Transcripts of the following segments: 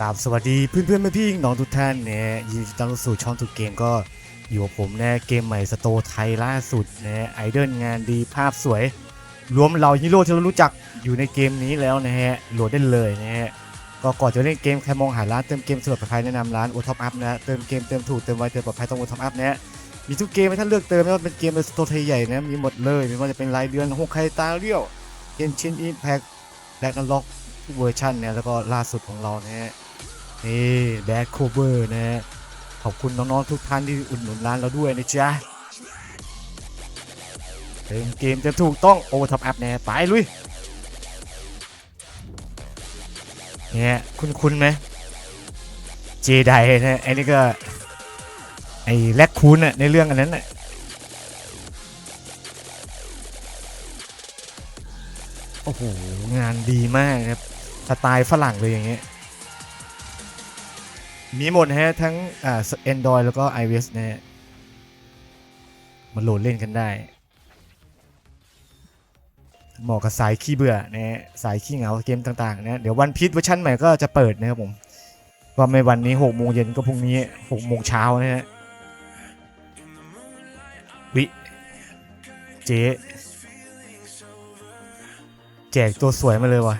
กราบสวัสดีเพื่อนเพื่อนพี่น้องทุกท่านนะยินดีต้อนรับสู่ช่องทุกเกมก็อยู่กับผมนะเกมใหม่สโตไทยล่าสุดนะไอเดิลงานดีภาพสวย รวมเหล่าฮีโร่ที่เรารู้จักอยู่ในเกมนี้แล้วนะฮะโหลดได้เลยนะฮะก็ก่อนจะเล่นเกมใครมองหาร้านเติมเกมสะดวกปลอดภัยแนะนำร้านโอท็อปอัพนะเติมเกมเติมถูกเติมไวเติมปลอดภัยต้องโอท็อปอัพนะมีทุกเกมให้ท่านเลือกเติมไม่ว่าเป็นเกมในสโตไทยใหญ่นะมีหมดเลยไม่ว่าจะเป็นรายเดือนหกไคตาเรียวเกนชินอิมแพคแลกกันล็อกทุกเวอร์ชันเนี่ยแล้วก็ล่าสุดของเรานะฮะ นี่แบดโคเวอร์นะฮะขอบคุณน้องๆทุกท่านที่อุดหนุนร้านเราด้วยนะจ๊ะเติมเกมจะถูกต้องโอท็อปอัพแน่ไปลุยเนี่ยคุณคุณไหมเจไดนะไอ้นี่ก็ ไอ้แลกคูนน่ะในเรื่องอันนั้นน่ะโอ้โห งานดีมากครับ สไตล์ฝรั่งเลยอย่างเงี้ย มีหมดนะฮะทั้งอ่า Android แล้วก็ iOS นะฮะมาโหลดเล่นกันได้ เหมาะกับสายขี้เบื่อนะฮะสายขี้เหงาเกมต่างๆนะเดี๋ยววันพีชเวอร์ชันใหม่ก็จะเปิดนะครับผมว่าไม่วันนี้6โมงเย็นก็พรุ่งนี้6โมงเช้านะฮะวิเจ๊แจกตัวสวยมาเลยว่ะ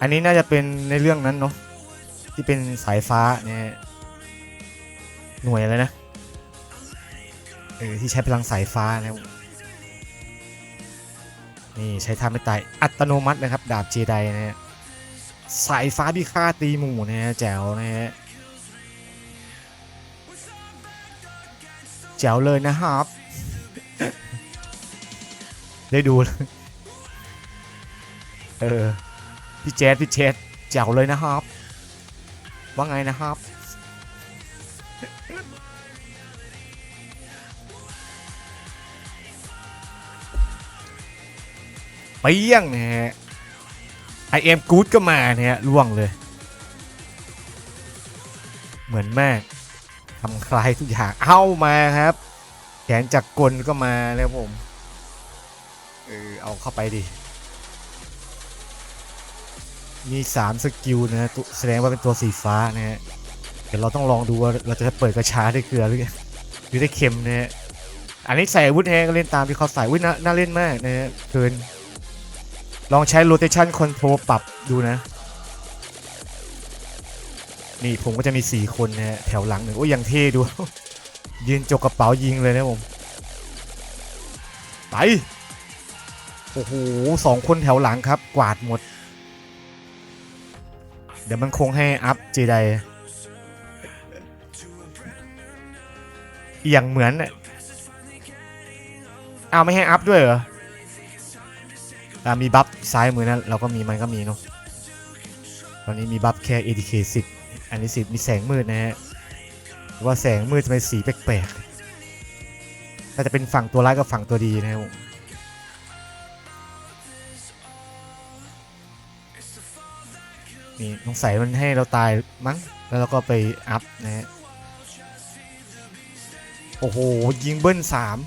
อันนี้น่าจะเป็นในเรื่องนั้นเนาะที่เป็นสายฟ้าเนี่ย หน่วยอะไรนะ เออ ที่ใช้พลังสายฟ้านะนี่ใช้ท่าไม่ตาย อัตโนมัตินะครับ ดาบเจไดนะฮะสายฟ้าพิฆาตตีหมู่นะฮะแจ๋วนะฮะแจ๋วเลยนะครับ ได้ดูเลยเออ พี่เจสพี่เจสแจ๋วเลยนะครับ ว่าไงนะครับ ไปเยี่ยงนะฮะไอเอ็มกู๊ดก็มาเนี่ยล่วงเลย เหมือนแม่ทำคลายทุกอย่างเอามาครับแขนจักรกลก็มาแล้วผมเออเอาเข้าไปดิมี3สกิลนะฮะตัวแสดงว่าเป็นตัวสีฟ้านะฮะเดี๋ยวเราต้องลองดูว่าเราจะเปิดกระชาได้เกลือหรือหรือได้เค็มนะฮะอันนี้ใส่อาวุธแฮก็เล่นตามที่เขาใส่วิน่าน่าเล่นมากนะฮะเกิน ลองใช้ rotation control ปรับดูนะ นี่ผมก็จะมี 4 คนนะแถวหลังหนึ่งโอ้ยยังเท่ดู ยืนจกกระเป๋ายิงเลยนะผม ไป โอ้โหสองคนแถวหลังครับ กวาดหมด เดี๋ยวมันคงให้อัพเจไดอย่างเหมือนอ้าวไม่ให้อัพด้วยเหรอ มีบัฟซ้ายมือนะเราก็มีมันก็มีเนาะตอนนี้มีบัฟแค่ ADK 10 อันนี้ 10 มีแสงมืดนะฮะว่าแสงมืดจะเป็นสีแปลกๆน่าจะเป็นฝั่งตัวร้ายกับฝั่งตัวดีนะครับนี่สงสัยมันให้เราตายมั้ง แล้วเราก็ไปอัพนะฮะ โอ้โห ยิงเบิ้ลสาม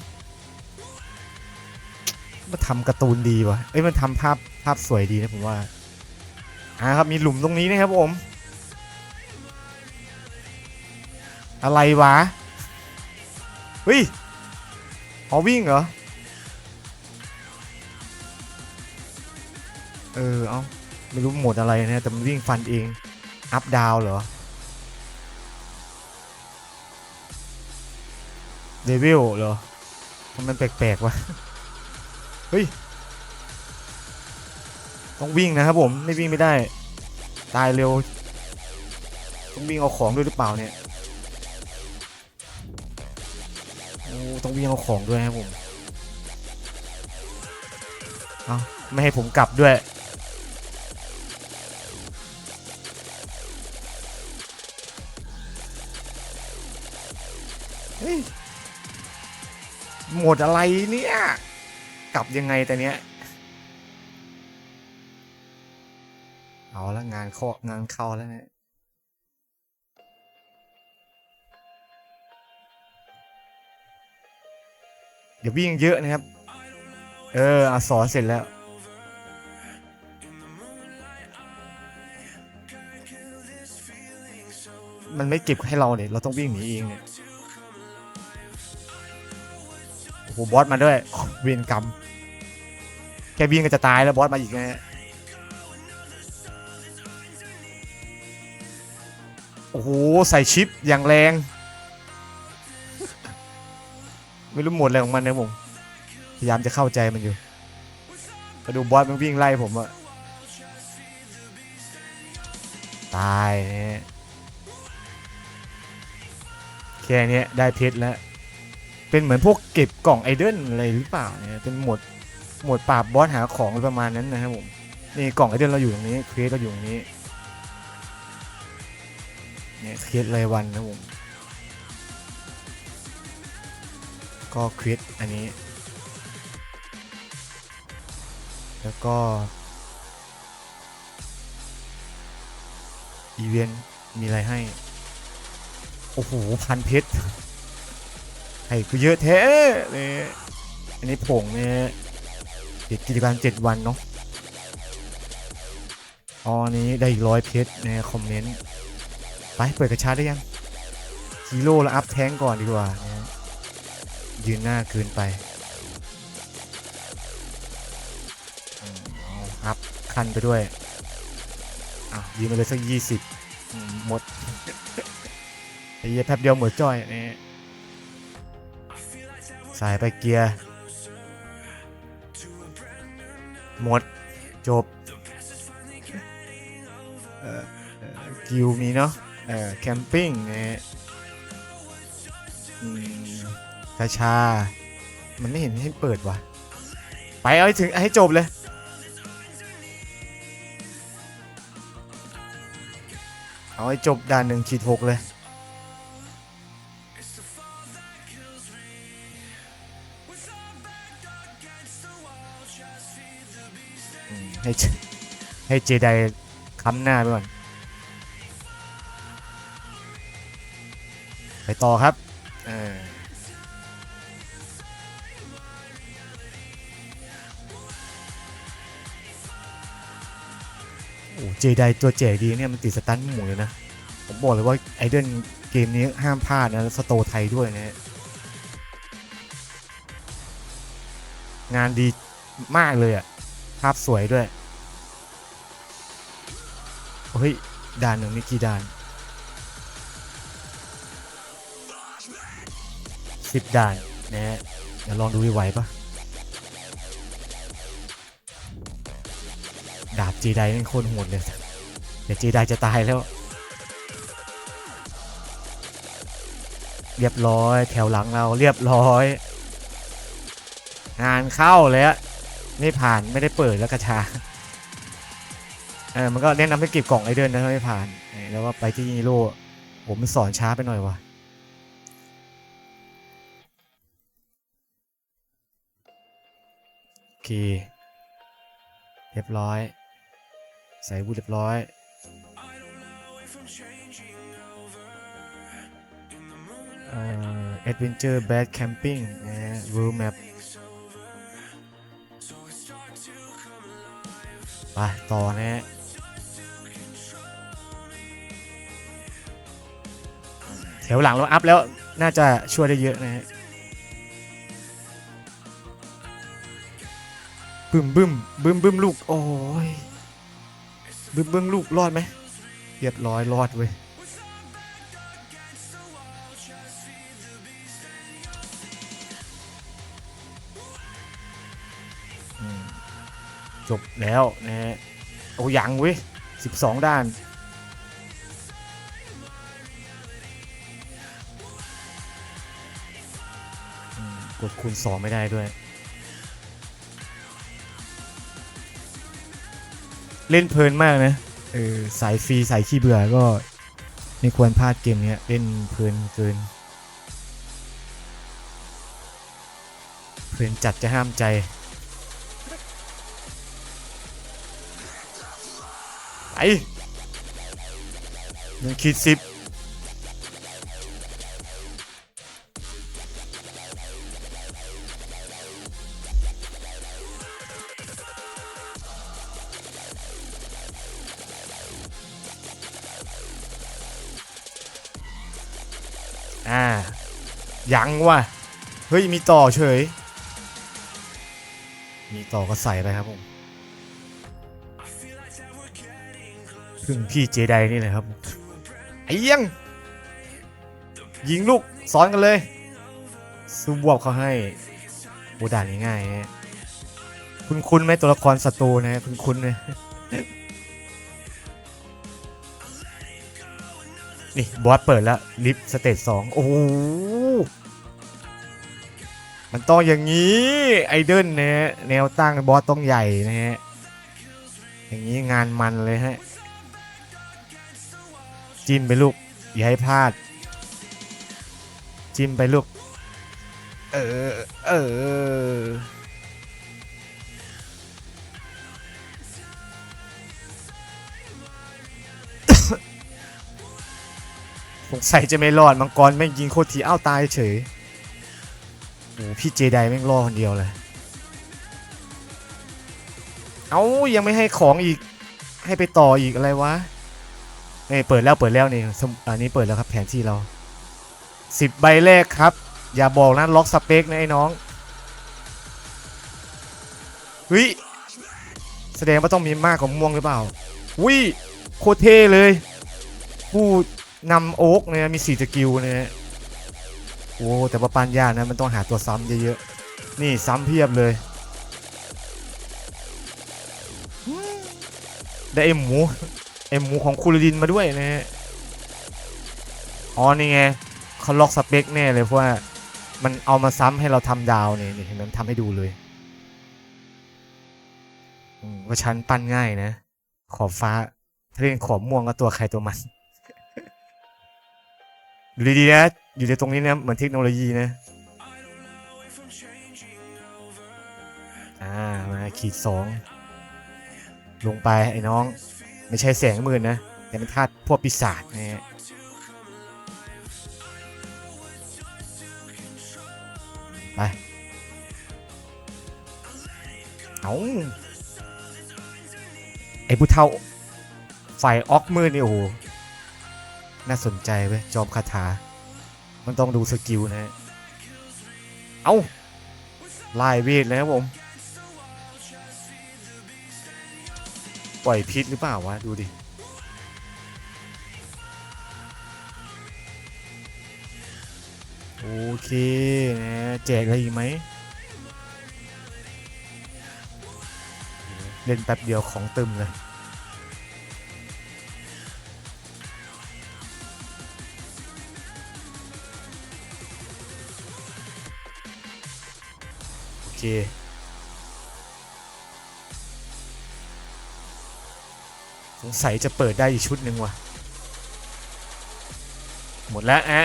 มันทำการ์ตูนดีวะเอ้ยมันทำภาพภาพสวยดีนะผมว่าอ่าครับมีหลุมตรงนี้นะครับผม อะไรวะเฮ้ยอ๋อวิ่งเหรอ เออเอาไม่รู้โหมดอะไรนะแต่มันวิ่งฟันเอง อัพดาวเหรอเดวิลเหรอมันแปลกๆวะ เฮ้ย ต้องวิ่งนะครับผม ไม่วิ่งไม่ได้ ตายเร็ว ต้องวิ่งเอาของด้วยหรือเปล่าเนี่ย โอ้ ต้องวิ่งเอาของด้วยนะครับผม เอาไม่ให้ผมกลับด้วย หมดอะไรเนี่ย กลับยังไงแต่เนี้ย เอาละงานเข้างานเข้าแล้วเนี่ยเดี๋ยววิ่งเยอะนะครับ เอออสอนเสร็จแล้ว มันไม่เก็บให้เราเนี่ยเราต้องวิ่งหนีเองเนี่ย หบอสมาด้วยเวรกรรมแค่วิ่งก็จะตายแล้วบอสมาอีกนะโอ้โหใส่ชิปอย่างแรง ไม่รู้หมดอะไรของมันนะผมพยายามจะเข้าใจมันอยู่มาดูบอสมันวิ่งไล่ผมอะตายแค่นี้ได้เพชรแล้ว เป็นเหมือนพวกเก็บกล่องไอเดนอะไรหรือเปล่าเนี่ยเป็นหมวดหมวดปราบบอสหาของอะไรประมาณนั้นนะครับผมนี่กล่องไอเดนเราอยู่ตรงนี้เคสเราอยู่ตรงนี้เนี่ยเคสรายวันนะผมก็เคสอันนี้ แล้วก็อีเวนต์มีอะไรให้ โอ้โห พันเพชร ให้กูเยอะแท้เลยอันนี้ผงเนี่ยติดกิจการเจ็ดวันเนาะอ๋อนี้ได้อีกร้อยเพชรในคอมเมนต์ ไปเปิดกระชาได้ยังฮีโร่ล้วอัพแท้งก่อนดีกว่านะยืนหน้าเกินไปอัพคันไปด้วย อะ ยืนมาเลยสักยี่สิบหมดไอ้เหี้ยแป๊บเดียวหมดจ้อยนี่ สายไปเกียร์ หมด จบกิวมีเนาะเออแคมปิ้งเนี่ยกาชา มันไม่เห็นให้เปิดว่ะ ไปเอาให้ถึงให้จบเลย เอาให้จบด่านหนึ่งขีดหกเลย ให้เจให้เจไดค้ำหน้าไปก่อน ไปต่อครับเออโอ้เจไดตัวแจกดีเนี่ย มันติดสตันหมู่เลยนะ ผมบอกเลยว่าไอเดนเกมนี้ห้ามพลาดนะ สโตไทยด้วยนะฮะงานดี มากเลยอะภาพสวยด้วย เฮ้ย ด่านหนึ่งมีกี่ด่านสิบด่านนะฮะเดี๋ยวลองดูไหวปะดาบจีไดนี่โคตรโหดเลย เดี๋ยวจีไดจะตายแล้ว เรียบร้อย แถวหลังเราเรียบร้อย งานเข้าเลยอะ ไม่ผ่านไม่ได้เปิดแล้วกระชาเออมันก็แนะนำให้เก็บกล่องไอเดินนะถ้าไม่ผ่าน แล้วก็ไปที่ฮีโร่ผมสอนช้าไปหน่อยวะโอเค เรียบร้อย ใส่บูทเรียบร้อย เอ่อ Adventure Bad Camping นะ World Map ไปต่อนะฮะแถวหลังเราอัพแล้วน่าจะช่วยได้เยอะนะฮะบึ้มบึ้มบึ้มบึ้มลูก โอ้ยบึ้มบึ้มลูก รอดไหมเรียบร้อยรอดเว้ย จบแล้วนะฮะโอ้ยังเว้ยสิบสองด้าน กดคูณสองไม่ได้ด้วย เล่นเพลินมากนะ เออ สายฟรีสายขี้เบื่อก็ไม่ควรพลาดเกมเนี้ยเล่นเพลินเกิน เพลินจัดจะห้ามใจ ไปหนึ่งขีดสิบอ่า ยังว่ะ เฮ้ย มีต่อเฉย มีต่อก็ใส่ไปครับผม พึ่งพี่เจไดนี่แหละครับไอ้เหี้ยังยิงลูกซ้อนกันเลยซูบวบเขาให้โบด่านง่ายๆฮะคุณคุณไหมตัวละครศัตรูนะคุณคุณเลยนี่ บอสเปิดแล้ว ลิฟต์สเตจสองโอ้โหมันต้องอย่างนี้ ไอเดิลนะฮะแนวตั้งบอสต้องใหญ่นะฮะอย่างนี้งานมันเลยฮะ จิ้มไปลูก อย่าให้พลาด จิ้มไปลูก เออ เออ สงสัยจะไม่รอด มังกรแม่งยิงโคตรทีอ้าวตายเฉยโอ้พี่เจไดแม่งรอดคนเดียวเลย เอายังไม่ให้ของอีก ให้ไปต่ออีกอะไรวะ เอ้เปิดแล้วเปิดแล้วนี่อันนี้เปิดแล้วครับแผนที่เราสิบใบแรกครับ อย่าบอกนะล็อกสเปคนะไอ้น้องเฮ้ยแสดงว่าต้องมีมากกว่าม่วงหรือเปล่าวิโคเท่เลยผู้นำโอ๊กเนี่ยมีสี่สกิลเนี่ยโอ้แต่ว่าปานยากนะมันต้องหาตัวซ้ำเยอะๆนี่ซ้ำเพียบเลยได้เอ็มหมู เอ็มหมูของคูรดินมาด้วยนะฮะอ๋อนี่ไงเขาล็อกสเปคแน่เลยเพราะว่ามันเอามาซ้ำให้เราทำดาวเนี่ยนี่เห็นไหมทำให้ดูเลยว่าชั้นปั้นง่ายนะ ขอบฟ้าถ้าเล่นขอบม่วงก็ตัวใครตัวมันดูดีๆนะ อยู่ในตรงนี้นะ เหมือนเทคโนโลยีนะ อ่า มาขีดสอง ลงไปไอ้น้อง ไม่ใช่แสงมืดนะ แต่เป็นธาตุพวกปีศาจนะฮะไป เอาไอ้ผู้เท่าไฟออกมืดนี่โอ้โห น่าสนใจเว้ย จอมคาถา มันต้องดูสกิลนะฮะเอาไล่เวทเลยครับผม ปล่อยพิษหรือเปล่าวะ ดูดิ โอเคนะแจกอะไรอีกไหม เล่นแป๊บเดียวของตึมเลยโอเค งสัยจะเปิดได้อีกชุดหนึ่งว่ะ หมดแล้วอะ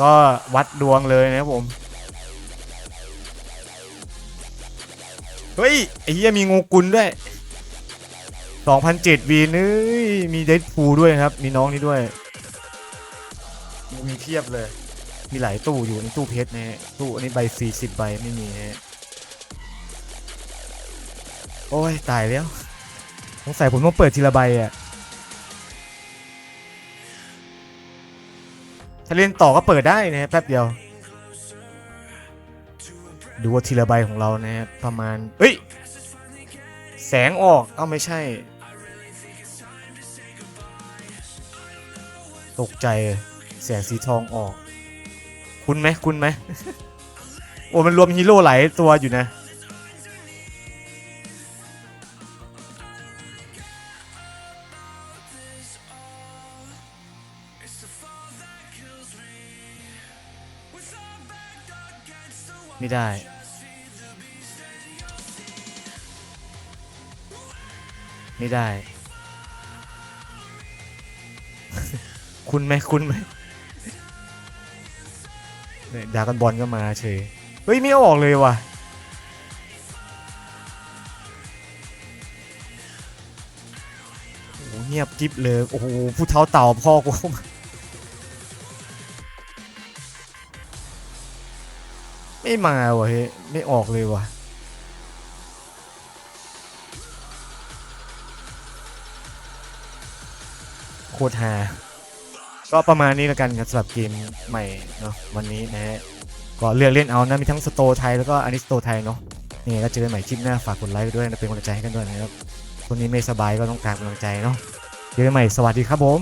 ก็วัดดวงเลยนะครับผม เฮ้ย ไอ้เหี้ยมีงูกุลด้วย2007วีนึยมีเดดพูด้วยครับ มีน้องนี่ด้วยมีเทียบเลย มีหลายตู้อยู่ในตู้เพชรนะฮะตู้อันนี้ใบฟรีสิบใบไม่มีฮะโอ้ย ตายแล้วส งสัยผมต้องเปิดทีละใบอะถ้าเล่นต่อก็เปิดได้นะฮะแป๊บเดียว ดูว่าทีละใบของเรานะประมาณเอ้ย แสงออกเอ้าไม่ใช่ ตกใจแสงสีทองออก คุณไหมคุณไหมโอ้มันรวมฮีโร่หลายตัวอยู่นะ ไม่ได้ ไม่ได้ คุณไหมคุณไหมเนี่ยดรากันบอลก็มาเฉย เฮ้ย ไม่ออกเลยว่ะ โอ้โหเงียบกิ๊บเลย โอ้โห ผู้เท้าเต่าพ่อกู ไม่มาวะเฮ้ยไม่ออกเลยวะโคตรฮาก็ประมาณนี้แล้วกันครับสำหรับเกมใหม่เนาะวันนี้นะฮะก็เลือกเล่นเอานะมีทั้งสโตไทยแล้วก็อันนี้สโตไทยเนาะนี่แล้วเจอกันใหม่คลิปหน้าฝากกดไลค์ด้วยนะเป็นกำลังใจให้กันด้วยนะครับคนนี้ไม่สบายก็ต้องการกำลังใจเนาะเจอกันใหม่สวัสดีครับผม